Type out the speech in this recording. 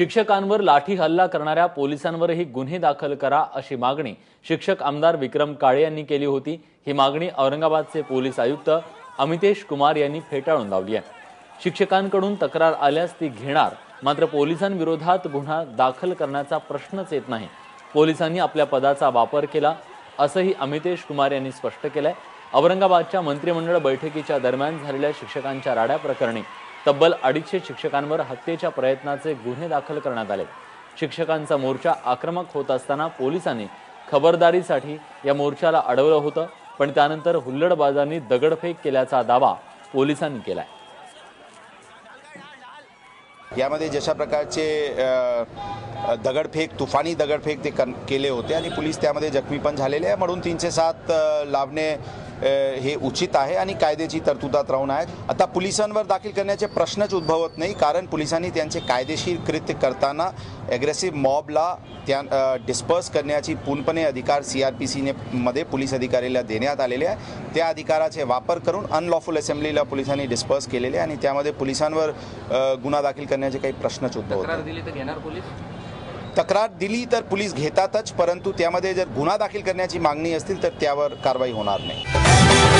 शिक्षकांवर लाठी हल्ला करणाऱ्या पोलिसांवरही गुन्हे दाखल करा अशी मागणी शिक्षक आमदार विक्रम काळे यांनी केली होती. ही मागणी औरंगाबादचे पोलीस आयुक्त अमितेश कुमार यांनी फेटाळून लावली आहे. शिक्षकांकडून तक्रार आल्यास ती घेणार मात्र पोलिसांविरोधात गुन्हा दाखल करण्याचा प्रश्नच येत नाही. पोलिसांनी आपल्या पदाचा वापर केला असंही अमितेश कुमार यांनी स्पष्ट केलंय. औरंगाबादच्या मंत्रिमंडळ बैठकीच्या दरम्यान झालेल्या शिक्षकांच्या राड्या प्रकरणी तब्बल अडीचशे शिक्षकांवर हत्येच्या प्रयत्नाचे गुन्हे दाखल करण्यात आले. शिक्षकांचा मोर्चा आक्रमक होत असताना पोलिसांनी खबरदारीसाठी या मोर्चाला अडवलं होतं पण त्यानंतर हुल्लडबाजांनी दगडफेक केल्याचा दावा पोलिसांनी केलाय. यामध्ये जशा प्रकारचे दगडफेक तुफानी दगडफेक ते कन केले होते आणि पोलीस त्यामध्ये जखमी पण झालेले आहे. म्हणून तीनशे सात लाभणे लावणे हे उचित आहे आणि कायद्याची तरतुदात राहून आहेत. आता पोलिसांवर दाखल करण्याचे प्रश्नच उद्भवत नाही कारण पोलिसांनी त्यांचे कायदेशीर कृत्य करताना ॲग्रेसिव्ह मॉबला त्या डिस्पर्स करण्याची पूर्णपणे अधिकार सी आर पी सीने मध्ये पोलीस अधिकाऱ्याला देण्यात आलेले आहे. त्या अधिकाराचे वापर करून अनलॉफुल असेंब्लीला पोलिसांनी डिस्पर्स केलेले आणि त्यामध्ये पोलिसांवर गुन्हा दाखल करण्याचे काही प्रश्नच उद्भवत तक्रार दिली तर दिली तर पोलीस घेतातच परंतु त्यामध्ये जर गुन्हा दाखल करण्याची मागणी असतील तर त्यावर कारवाई होणार नाही.